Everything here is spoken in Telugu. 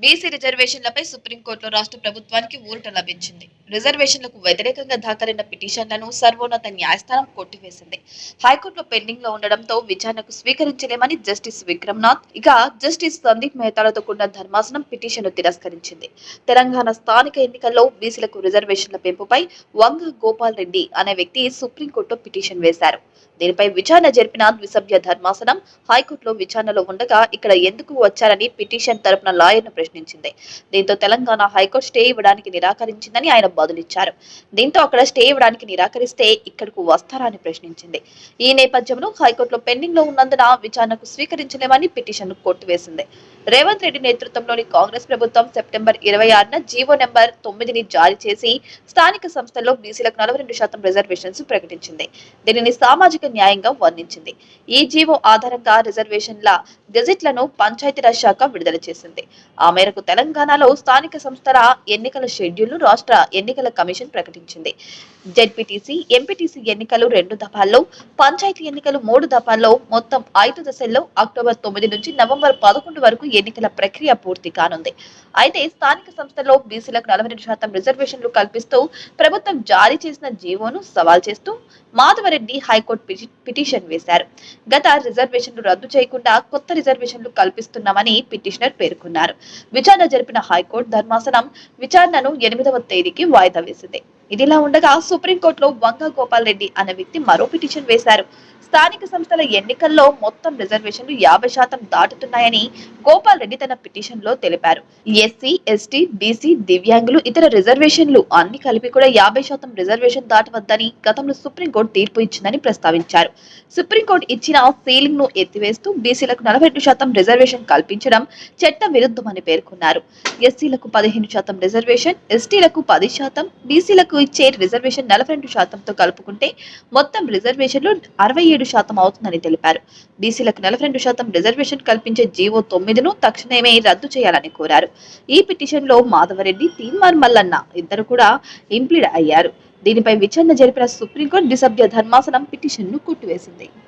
బీసీ రిజర్వేషన్లపై సుప్రీంకోర్టులో రాష్ట్ర ప్రభుత్వానికి ఊరట లభించింది. రిజర్వేషన్లకు వ్యతిరేకంగా దాఖలైన పిటిషన్లను సర్వోన్నత న్యాయస్థానం కొట్టివేసింది. హైకోర్టులో పెండింగ్లో ఉండడంతో విచారణకు స్వీకరించలేమని జస్టిస్ విక్రమ్నాథ్ ఇక జస్టిస్ సందీప్ మెహతాలతో కూడిన ధర్మాసనం పిటిషన్ను తిరస్కరించింది. తెలంగాణ స్థానిక ఎన్నికల్లో బీసీలకు రిజర్వేషన్ల పెంపుపై వంగ గోపాల్ రెడ్డి అనే వ్యక్తి సుప్రీంకోర్టులో పిటిషన్ వేశారు. దీనిపై విచారణ జరిపిన ద్విసభ్య ధర్మాసనం హైకోర్టులో విచారణలో ఉండగా ఇక్కడ ఎందుకు వచ్చారని పిటిషన్ తరపున లాయర్ను ప్రశ్నించింది. దీంతో తెలంగాణ హైకోర్టు స్టే ఇవ్వడానికి నిరాకరించిందని ఆయన బదులిచ్చారు దీంతో అక్కడ స్టే ఇవ్వడానికి నిరాకరిస్తే ఇక్కడకు వస్తారా అని ప్రశ్నించింది. ఈ నేపథ్యంలో హైకోర్టులో పెండింగ్లో ఉన్నందున విచారణకు స్వీకరించలేమని పిటిషన్ కొట్టివేసింది. రేవంత్ రెడ్డి నేతృత్వంలోని కాంగ్రెస్ ప్రభుత్వం సెప్టెంబర్ ఇరవై ఆరున జీవో నెంబర్ తొమ్మిదిని జారీ చేసి స్థానిక సంస్థల్లో బీసీలకు నలభై రెండు శాతం రిజర్వేషన్స్ ప్రకటించింది. దీనిని సామాజిక న్యాయంగా వర్ణించింది. ఈ జీవో ఆధారంగా రిజర్వేషన్ల గెజిట్లను పంచాయతీరాజ్ శాఖ విడుదల చేసింది. ఆ మేరకు తెలంగాణలో స్థానిక సంస్థల ఎన్నికల షెడ్యూల్ను రాష్ట్ర ఎన్నికల కమిషన్ ప్రకటించింది. జెడ్పీటీసీ ఎంపీటీసీ ఎన్నికలు రెండు దఫాల్లో పంచాయతీ ఎన్నికలు మూడు దఫాల్లో మొత్తం ఐదు దశల్లో అక్టోబర్ తొమ్మిది నుంచి నవంబర్ పదకొండు వరకు ఎన్నికల ప్రక్రియ పూర్తి కానుంది. అయితే స్థానిక సంస్థల్లో బీసీలకు నలభై రెండు శాతం రిజర్వేషన్లు కల్పిస్తూ ప్రభుత్వం జారీ చేసిన జీవోను సవాల్ చేస్తూ మాధవరెడ్డి హైకోర్టు పిటిషన్ వేశారు. గత రిజర్వేషన్లు రద్దు చేయకుండా కొత్త రిజర్వేషన్లు కల్పిస్తున్నామని పిటిషనర్ పేర్కొన్నారు. విచారణ జరిపిన హైకోర్టు ధర్మాసనం విచారణను ఎనిమిదవ తేదీకి వాయిదా వేసింది. ఇదిలా ఉండగా సుప్రీంకోర్టులో వంగ గోపాల్ రెడ్డి అనే వ్యక్తి మరో పిటిషన్ వేశారు. స్థానిక సంస్థల ఎన్నికల్లో మొత్తం రిజర్వేషన్లు యాభై శాతం దాటుతున్నాయని గోపాల్ రెడ్డి తన పిటిషన్లో తెలిపారు. ఎస్సీ ఎస్టీ బీసీ దివ్యాంగులు ఇతర రిజర్వేషన్లు అన్ని కలిపి కూడా యాభై శాతం రిజర్వేషన్ దాటవద్దని గతంలో సుప్రీంకోర్టు తీర్పు ఇచ్చిందని ప్రస్తావించారు. సుప్రీంకోర్టు ఇచ్చిన సీలింగ్ను ఎత్తివేస్తూ బీసీలకు నలభై రెండు శాతం రిజర్వేషన్ కల్పించడం చట్ట విరుద్ధమని పేర్కొన్నారు. ఎస్సీలకు పదిహేను శాతం రిజర్వేషన్ ఎస్టీలకు పది శాతం బీసీలకు ఇచ్చే రిజర్వేషన్ నలభై రెండు శాతంతో కలుపుకుంటే మొత్తం రిజర్వేషన్లు అరవై ఏడు శాతం అవుతుందని తెలిపారు. బీసీలకు నలభై రెండు శాతం రిజర్వేషన్ కల్పించే జీవో తొమ్మిదిను తక్షణమే రద్దు చేయాలని కోరారు. ఈ పిటిషన్లో మాధవరెడ్డి తీన్మార్ మల్లన్న ఇద్దరు కూడా ఇంప్లీడ్ అయ్యారు. దీనిపై విచారణ జరిపిన సుప్రీంకోర్టు ద్విసభ్య ధర్మాసనం పిటిషన్ను కొట్టివేసింది.